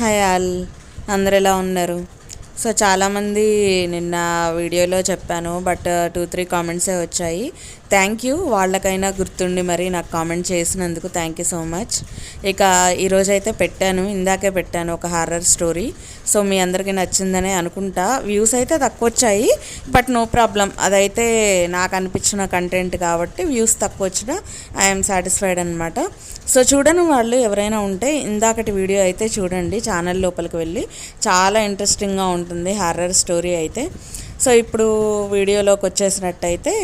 Hi all. అందరు ఎలా ఉన్నారు? సో చాలామంది నిన్న వీడియోలో చెప్పాను బట్ టూ త్రీ కామెంట్సే వచ్చాయి. Thank you. వాళ్ళకైనా గుర్తుండి మరి నాకు కామెంట్ చేసినందుకు థ్యాంక్ యూ సో మచ్. ఇక ఈరోజైతే పెట్టాను ఇందాకే పెట్టాను ఒక హారర్ స్టోరీ. సో మీ అందరికీ నచ్చిందనే అనుకుంటా. వ్యూస్ అయితే తక్కువ వచ్చాయి బట్ నో ప్రాబ్లం. అదైతే నాకు అనిపించిన కంటెంట్ కాబట్టి వ్యూస్ తక్కువ వచ్చినా ఐఎమ్ సాటిస్ఫైడ్ అనమాట సో చూడని వాళ్ళు ఎవరైనా ఉంటే ఇందాకటి వీడియో అయితే చూడండి ఛానల్ లోపలికి వెళ్ళి. చాలా ఇంట్రెస్టింగ్గా ఉంటుంది హారర్ స్టోరీ అయితే. సో ఇప్పుడు వీడియోలోకి వచ్చేసినట్టయితే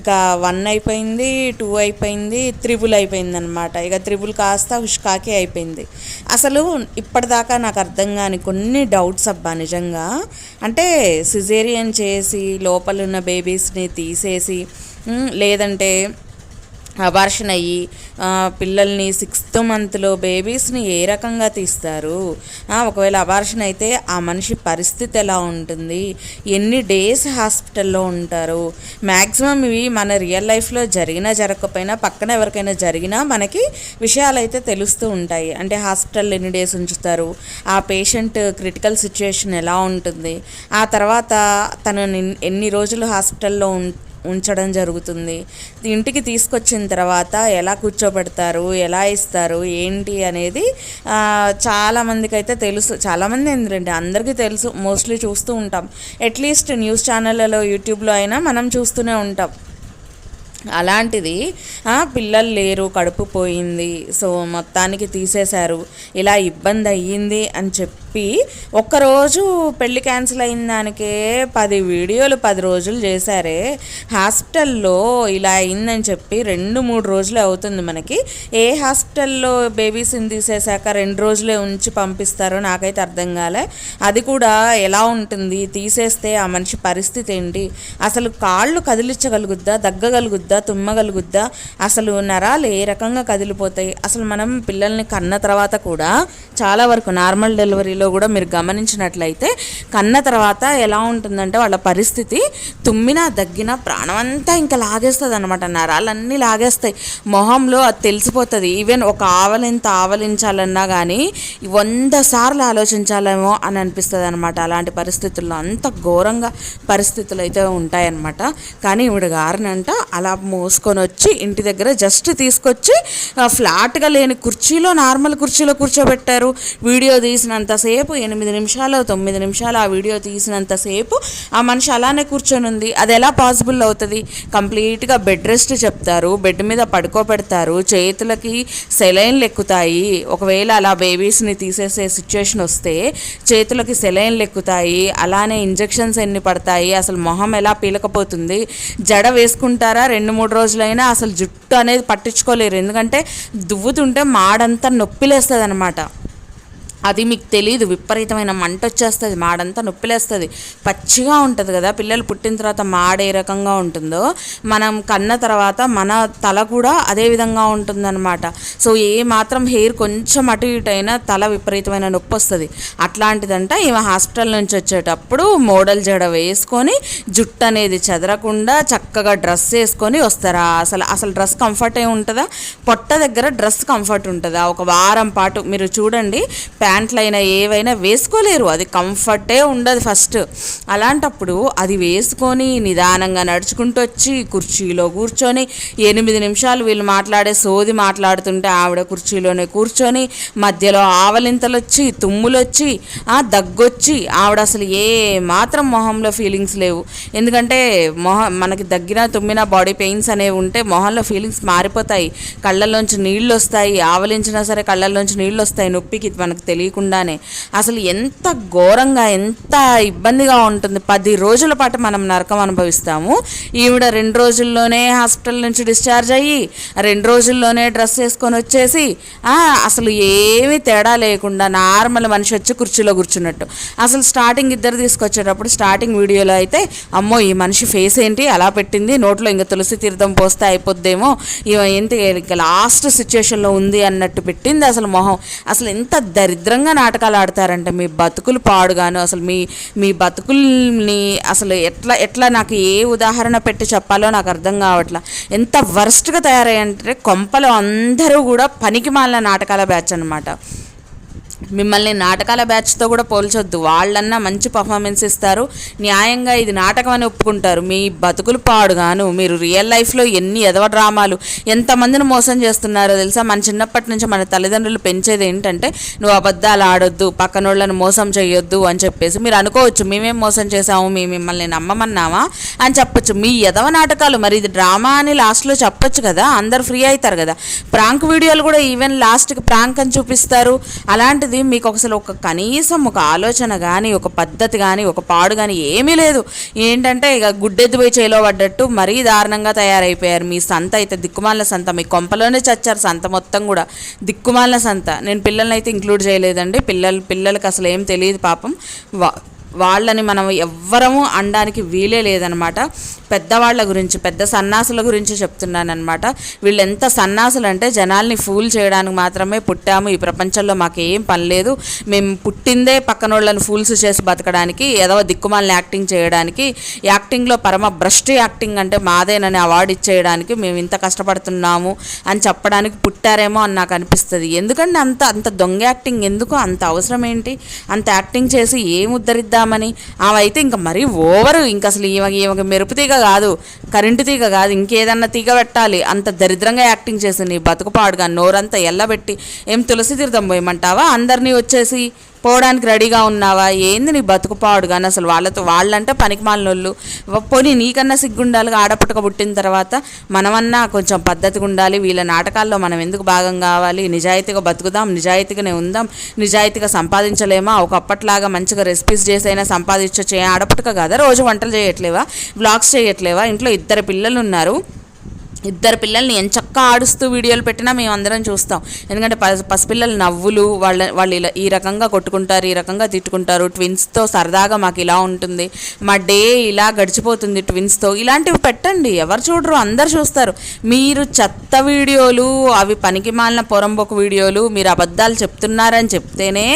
ఇక వన్ అయిపోయింది టూ అయిపోయింది త్రిబుల్ అయిపోయింది అనమాట ఇక త్రిబుల్ కాస్త హుష్కాకి అయిపోయింది. అసలు ఇప్పటిదాకా నాకు అర్థం కాని కొన్ని డౌట్స్ అబ్బా నిజంగా. అంటే సిజేరియన్ చేసి లోపల ఉన్న బేబీస్ని తీసేసి లేదంటే అబార్షన్ అయ్యి పిల్లల్ని సిక్స్త్ మంత్లో బేబీస్ని ఏ రకంగా తీస్తారు? ఒకవేళ అబార్షన్ అయితే ఆ మనిషి పరిస్థితి ఎలా ఉంటుంది? ఎన్ని డేస్ హాస్పిటల్లో ఉంటారు? మ్యాక్సిమం ఇవి మన రియల్ లైఫ్లో జరిగినా జరగకపోయినా పక్కన ఎవరికైనా జరిగినా మనకి విషయాలు అయితే తెలుస్తూ ఉంటాయి. అంటే హాస్పిటల్ ఎన్ని డేస్ ఉంచుతారు? ఆ పేషెంట్ క్రిటికల్ సిచ్యుయేషన్ ఎలా ఉంటుంది? ఆ తర్వాత తను ఎన్ని రోజులు హాస్పిటల్లో ఉం ఉంచడం జరుగుతుంది. ఇంటికి తీసుకొచ్చిన తర్వాత ఎలా కూర్చోబెడతారు ఎలా ఇస్తారు ఏంటి అనేది చాలామందికి అయితే తెలుసు. చాలామంది ఏంటంటే అందరికీ తెలుసు. మోస్ట్లీ చూస్తూ ఉంటాం. అట్లీస్ట్ న్యూస్ ఛానళ్ళలో యూట్యూబ్లో అయినా మనం చూస్తూనే ఉంటాం. అలాంటిది పిల్లలు లేరు కడుపు పోయింది సో మొత్తానికి తీసేశారు. ఇలా ఇబ్బంది అయ్యింది అని చెప్పి ఒక్కరోజు పెళ్ళి క్యాన్సిల్ అయిన దానికే పది వీడియోలు పది రోజులు చేశారే. హాస్పిటల్లో ఇలా అయిందని చెప్పి రెండు మూడు రోజులే అవుతుంది మనకి. ఏ హాస్పిటల్లో బేబీస్ని తీసేశాక రెండు రోజులే ఉంచి పంపిస్తారో నాకైతే అర్థం కాలే. అది కూడా ఎలా ఉంటుంది? తీసేస్తే ఆ మనిషి పరిస్థితి ఏంటి? అసలు కాళ్ళు కదిలించగలుగుద్దా? దగ్గగలుగుద్దా? తుమ్మగలుగుద్దా? అసలు నరాలు ఏ రకంగా కదిలిపోతాయి? అసలు మనం పిల్లల్ని కన్న తర్వాత కూడా చాలా వరకు నార్మల్ డెలివరీలో కూడా మీరు గమనించినట్లయితే కన్న తర్వాత ఎలా ఉంటుందంటే వాళ్ళ పరిస్థితి తుమ్మినా దగ్గినా ప్రాణం అంతా ఇంకా లాగేస్తుంది అనమాట నరాలన్నీ లాగేస్తాయి. మొహంలో అది తెలిసిపోతుంది. ఈవెన్ ఒక ఆవలింత ఆవలించాలన్నా కానీ వంద సార్లు ఆలోచించాలేమో అని అనిపిస్తుంది అనమాట అలాంటి పరిస్థితుల్లో అంత ఘోరంగా పరిస్థితులు అయితే ఉంటాయన్నమాట. కానీ ఇవిడ గారినంట అలా మోసుకొని వచ్చి ఇంటి దగ్గర జస్ట్ తీసుకొచ్చి ఫ్లాట్గా లేని కుర్చీలో నార్మల్ కుర్చీలో కూర్చోబెట్టారు. వీడియో తీసినంతసేపు ఎనిమిది నిమిషాలు తొమ్మిది నిమిషాలు ఆ వీడియో తీసినంతసేపు ఆ మనిషి అలానే కూర్చొని ఉంది అది ఎలా పాసిబుల్ అవుతుంది? కంప్లీట్గా బెడ్ రెస్ట్ చెప్తారు బెడ్ మీద పడుకోబెడతారు చేతులకి సెలైన్లు ఎక్కుతాయి. ఒకవేళ అలా బేబీస్ని తీసేసే సిచ్యువేషన్ వస్తే చేతులకి సెలైన్లు ఎక్కుతాయి అలానే ఇంజెక్షన్స్ ఎన్ని పడతాయి అసలు మొహం ఎలా పీలకపోతుంది జడ వేసుకుంటారా రెండు రెండు మూడు రోజులైనా అసలు జుట్టు అనేది పట్టించుకోలేరు. ఎందుకంటే దువ్వుతుంటే మాడంతా నొప్పిలేస్తుంది అనమాట అది మీకు తెలియదు విపరీతమైన మంట వచ్చేస్తుంది మాడంతా నొప్పిలేస్తుంది. పచ్చిగా ఉంటుంది కదా పిల్లలు పుట్టిన తర్వాత మాడ ఏ రకంగా ఉంటుందో మనం కన్న తర్వాత మన తల కూడా అదే విధంగా ఉంటుందన్నమాట. సో ఏ మాత్రం హెయిర్ కొంచెం అటు ఇటు అయినా తల విపరీతమైన నొప్పి వస్తుంది అట్లాంటిదంట ఈమె హాస్పిటల్ నుంచి వచ్చేటప్పుడు మోడల్ జడ వేసుకొని జుట్టు అనేది చెదరకుండా చక్కగా డ్రెస్ వేసుకొని వస్తారా? అసలు అసలు డ్రెస్ కంఫర్ట్ ఏ ఉంటుందా? పొట్ట దగ్గర డ్రెస్ కంఫర్ట్ ఉంటుందా? ఒక వారం పాటు మీరు చూడండి ప్యాంట్లు అయినా ఏవైనా వేసుకోలేరు. అది కంఫర్టే ఉండదు ఫస్ట్. అలాంటప్పుడు అది వేసుకొని నిదానంగా నడుచుకుంటూ వచ్చి కుర్చీలో కూర్చొని ఎనిమిది నిమిషాలు వీళ్ళు మాట్లాడే సోది మాట్లాడుతుంటే ఆవిడ కుర్చీలోనే కూర్చొని మధ్యలో ఆవలింతలు వచ్చి తుమ్ములు వచ్చి ఆ దగ్గొచ్చి ఆవిడ అసలు ఏ మాత్రం మొహంలో ఫీలింగ్స్ లేవు. ఎందుకంటే మొహ మనకి దగ్గర తుమ్మిన బాడీ పెయిన్స్ అనేవి ఉంటే మొహంలో ఫీలింగ్స్ మారిపోతాయి. కళ్ళల్లోంచి నీళ్ళు వస్తాయి ఆవలించినా సరే కళ్ళల్లోంచి నీళ్ళు వస్తాయి నొప్పికి మనకు తెలియదు తెలియకుండానే. అసలు ఎంత ఘోరంగా ఎంత ఇబ్బందిగా ఉంటుంది. పది రోజుల పాటు మనం నరకం అనుభవిస్తాము. ఈవిడ రెండు రోజుల్లోనే హాస్పిటల్ నుంచి డిశ్చార్జ్ అయ్యి రెండు రోజుల్లోనే డ్రెస్ వేసుకొని వచ్చేసి అసలు ఏమీ తేడా లేకుండా నార్మల్ మనిషి వచ్చి కుర్చీలో కూర్చున్నట్టు. అసలు స్టార్టింగ్ ఇద్దరు తీసుకొచ్చేటప్పుడు స్టార్టింగ్ వీడియోలో అయితే అమ్మో ఈ మనిషి ఫేస్ ఏంటి? అలా పెట్టింది. నోట్లో ఇంకా తులసి తీర్థం పోస్తే అయిపోద్దేమో. ఇవ ఏంటి ఇంకా లాస్ట్ సిచ్యువేషన్లో ఉంది అన్నట్టు పెట్టింది అసలు మొహం. అసలు ఎంత దరిద్రంగా నాటకాలు ఆడతారంటే. మీ బతుకులు పాడుగాను అసలు మీ మీ బతుకుల్ని అసలు ఎట్లా ఎట్లా నాకు ఏ ఉదాహరణ పెట్టి చెప్పాలో నాకు అర్థం కావట్లా. ఎంత వర్స్ట్గా తయారయ్యంటే కొంపలు అందరూ కూడా పనికి మాలిన నాటకాల బ్యాచ్ అనమాట మిమ్మల్ని నాటకాల బ్యాచ్తో కూడా పోల్చొద్దు. వాళ్ళన్నా మంచి పర్ఫార్మెన్స్ ఇస్తారు. న్యాయంగా ఇది నాటకం అని ఒప్పుకుంటారు. మీ బతుకులు పాడుగాను. మీరు రియల్ లైఫ్లో ఎన్ని ఎదవ డ్రామాలు ఎంతమందిని మోసం చేస్తున్నారో తెలుసా? మన చిన్నప్పటి నుంచి మన తల్లిదండ్రులు పెంచేది ఏంటంటే నువ్వు అబద్ధాలు ఆడొద్దు పక్కనోళ్ళని మోసం చేయొద్దు అని చెప్పేసి మీరు అనుకోవచ్చు. మేమేం మోసం చేసాము మేము మిమ్మల్ని నమ్మమన్నామా? అని చెప్పొచ్చు. మీ ఎదవ నాటకాలు మరి ఇది డ్రామా అని లాస్ట్లో చెప్పొచ్చు కదా? అందరు ఫ్రీ అవుతారు కదా? ప్రాంక్ వీడియోలు కూడా ఈవెన్ లాస్ట్కి ప్రాంక్ అని చూపిస్తారు. అలాంటిది మీకు అసలు ఒక కనీసం ఒక ఆలోచన కానీ ఒక పద్ధతి కానీ ఒక పాడు కానీ ఏమీ లేదు. ఏంటంటే ఇక గుడ్డెద్దు పోయి చేలో పడ్డట్టు మరీ దారుణంగా తయారైపోయారు. మీ సంత అయితే దిక్కుమాలిన సంత. మీ కొంపలోనే చచ్చారు సంత మొత్తం కూడా. దిక్కుమాలిన సంత. నేను పిల్లల్ని అయితే ఇంక్లూడ్ చేయలేదండి. పిల్లలు పిల్లలకి అసలు ఏం తెలియదు పాపం. వా వాళ్ళని మనం ఎవ్వరము అనడానికి వీలే లేదనమాట. పెద్దవాళ్ళ గురించి పెద్ద సన్నాసుల గురించి చెప్తున్నానమాట వీళ్ళు ఎంత సన్నాసులు అంటే జనాల్ని ఫూల్ చేయడానికి మాత్రమే పుట్టాము. ఈ ప్రపంచంలో మాకు ఏం పని లేదు. మేము పుట్టిందే పక్కనోళ్ళని ఫూల్స్ చేసి బతకడానికి ఏదో దిక్కుమాలని యాక్టింగ్ చేయడానికి యాక్టింగ్లో పరమ భ్రష్ట్ యాక్టింగ్ అంటే మాదేనని అవార్డు ఇచ్చేయడానికి మేము ఇంత కష్టపడుతున్నాము అని చెప్పడానికి పుట్టారేమో అని నాకు అనిపిస్తుంది. ఎందుకంటే అంత అంత దొంగ యాక్టింగ్ ఎందుకు? అంత అవసరం ఏంటి? అంత యాక్టింగ్ చేసి ఏం ఉద్ధరిద్దామని చేద్దామని అవైతే ఇంకా మరీ ఓవరు. ఇంకా అసలు ఈమె ఈమెకి మెరుపు తీగ కాదు. కరెంటు తీగ కాదు. ఇంకేదన్నా తీగ పెట్టాలి. అంత దరిద్రంగా యాక్టింగ్ చేసింది బతుకుపాడుగా నోరంతా ఎల్లబెట్టి. ఏం తులసి తీర్థం పోయమంటావా? అందరినీ వచ్చేసి పోవడానికి రెడీగా ఉన్నావా? ఏంది నీ బతుకు పాడు కానీ అసలు వాళ్ళతో వాళ్ళంటే పనికి మాలినోళ్ళు పోనీ నీకన్నా సిగ్గుండాలి ఆడపుట్టుక పుట్టిన తర్వాత మనమన్నా కొంచెం పద్ధతిగా ఉండాలి వీళ్ళ నాటకాల్లో మనం ఎందుకు భాగం కావాలి? నిజాయితీగా బతుకుదాం నిజాయితీగానే ఉందాం నిజాయితీగా సంపాదించలేమా? ఒకప్పట్లాగా మంచిగా రెసిపీస్ చేసైనా సంపాదించొచ్చు ఆడపుట్టుక కదా? రోజు వంటలు చేయట్లేవా? బ్లాగ్స్ చేయట్లేవా? ఇంట్లో ఇద్దరు పిల్లలు ఉన్నారు ఇద్దరు పిల్లల్ని ఎంచక్క ఆడుస్తూ వీడియోలు పెట్టినా మేము అందరం చూస్తాం. ఎందుకంటే పసి పసిపిల్లల నవ్వులు వాళ్ళ వాళ్ళు ఇలా ఈ రకంగా కొట్టుకుంటారు ఈ రకంగా తిట్టుకుంటారు. ట్విన్స్తో సరదాగా మాకు ఇలా ఉంటుంది. మా డే ఇలా గడిచిపోతుంది ట్విన్స్తో. ఇలాంటివి పెట్టండి. ఎవరు చూడరు అందరు చూస్తారు. మీరు చెత్త వీడియోలు అవి పనికి మాలిన పొరంబొక వీడియోలు మీరు అబద్ధాలు చెప్తున్నారని చెప్తేనే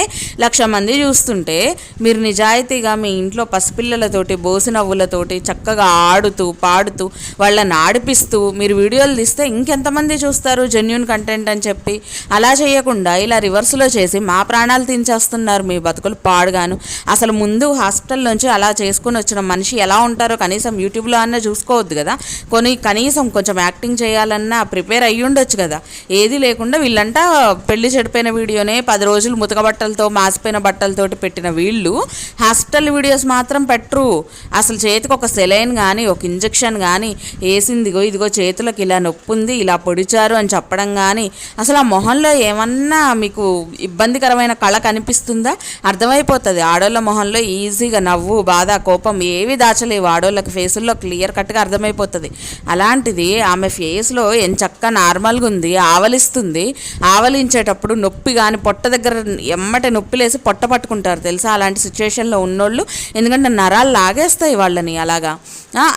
లక్ష మంది చూస్తుంటే మీరు నిజాయితీగా మీ ఇంట్లో పసిపిల్లలతోటి బోసి నవ్వులతోటి చక్కగా ఆడుతూ పాడుతూ వాళ్ళని ఆడిపిస్తూ మీరు వీడియోలు తీస్తే ఇంకెంతమంది చూస్తారు జెన్యున్ కంటెంట్ అని చెప్పి. అలా చేయకుండా ఇలా రివర్స్లో చేసి మా ప్రాణాలు తీంచేస్తున్నారు మీ బతుకులు పాడుగాను. అసలు ముందు హాస్పిటల్లోంచి అలా చేసుకుని వచ్చిన మనిషి ఎలా ఉంటారో కనీసం యూట్యూబ్లో అన్న చూసుకోవద్దు కదా. కొన్ని కనీసం కొంచెం యాక్టింగ్ చేయాలన్నా ప్రిపేర్ అయ్యి ఉండొచ్చు కదా. ఏది లేకుండా వీళ్ళంటా పెళ్ళి చెడిపోయిన వీడియోనే పది రోజులు ముతక బట్టలతో మాసిపోయిన బట్టలతోటి పెట్టిన వీళ్ళు హాస్పిటల్ వీడియోస్ మాత్రం పెట్టరు. అసలు చేతికి ఒక సెలైన్ కానీ ఒక ఇంజెక్షన్ కానీ వేసిందిగో ఇదిగో చేతిలో చేతులకు ఇలా నొప్పి ఉంది ఇలా పొడిచారు అని చెప్పడం కానీ అసలు ఆ మొహంలో ఏమన్నా మీకు ఇబ్బందికరమైన కళ కనిపిస్తుందా? అర్థమైపోతుంది. ఆడోళ్ళ మొహంలో ఈజీగా నవ్వు బాధ కోపం ఏవి దాచలేవు. ఆడోళ్ళకి ఫేసుల్లో క్లియర్ కట్గా అర్థమైపోతుంది. అలాంటిది ఆమె ఫేస్లో ఎంచక్క నార్మల్గా ఉంది ఆవలిస్తుంది. ఆవలించేటప్పుడు నొప్పి కానీ పొట్ట దగ్గర ఎమ్మటే నొప్పిలేసి పొట్ట పట్టుకుంటారు తెలుసా? అలాంటి సిచ్యువేషన్లో ఉన్నోళ్ళు ఎందుకంటే నరాలు లాగేస్తాయి వాళ్ళని అలాగా.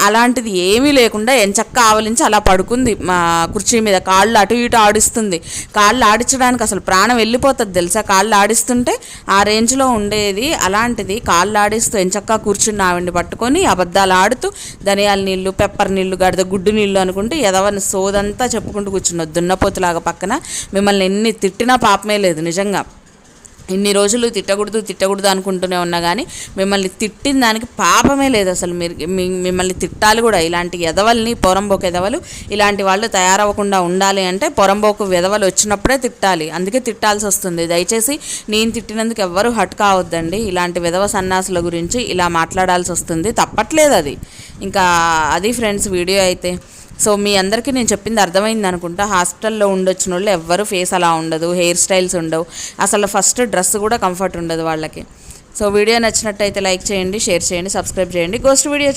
అలాంటిది ఏమీ లేకుండా ఎంచక్క ఆవలించి అలా పడుకుంది. మా కుర్చీ మీద కాళ్ళు అటు ఇటు ఆడిస్తుంది. కాళ్ళు ఆడించడానికి అసలు ప్రాణం వెళ్ళిపోతుంది తెలుసా? కాళ్ళు ఆడిస్తుంటే ఆ రేంజ్లో ఉండేది అలాంటిది. కాళ్ళు ఆడిస్తూ ఎంచక్క కూర్చుని ఆవిడ్ని పట్టుకొని అబద్ధాలు ఆడుతూ ధనియాల నీళ్ళు పెప్పర్ నీళ్ళు గడద గుడ్డు నీళ్ళు అనుకుంటే ఎదవని సోదంతా చెప్పుకుంటూ కూర్చున్నది దున్నపోతులాగా పక్కన మిమ్మల్ని ఎన్ని తిట్టినా పాపమే లేదు నిజంగా. ఇన్ని రోజులు తిట్టకూడదు తిట్టకూడదు అనుకుంటూనే ఉన్నా కానీ మిమ్మల్ని తిట్టిన దానికి పాపమే లేదు అసలు. మీరు మిమ్మల్ని తిట్టాలి కూడా. ఇలాంటి ఎదవల్ని పొరంబోకు ఎదవలు ఇలాంటి వాళ్ళు తయారవ్వకుండా ఉండాలి అంటే పొరంబోకు ఎదవలు వచ్చినప్పుడే తిట్టాలి. అందుకే తిట్టాల్సి వస్తుంది. దయచేసి నేను తిట్టినందుకు ఎవ్వరూ హట్ కావద్దండి. ఇలాంటి విధవ సన్నాసుల గురించి ఇలా మాట్లాడాల్సి వస్తుంది. తప్పట్లేదు అది. ఇంకా అది ఫ్రెండ్స్ వీడియో అయితే. సో మీ అందరికీ నేను చెప్పింది అర్థమైంది అనుకుంటా. హాస్పిటల్లో ఉండొచ్చిన వాళ్ళు ఎవ్వరు ఫేస్ అలా ఉండదు. హెయిర్ స్టైల్స్ ఉండవు. అసలు ఫస్ట్ డ్రెస్ కూడా కంఫర్ట్ ఉండదు వాళ్ళకి. సో వీడియో నచ్చినట్టయితే లైక్ చేయండి షేర్ చేయండి సబ్స్క్రైబ్ చేయండి. Ghost video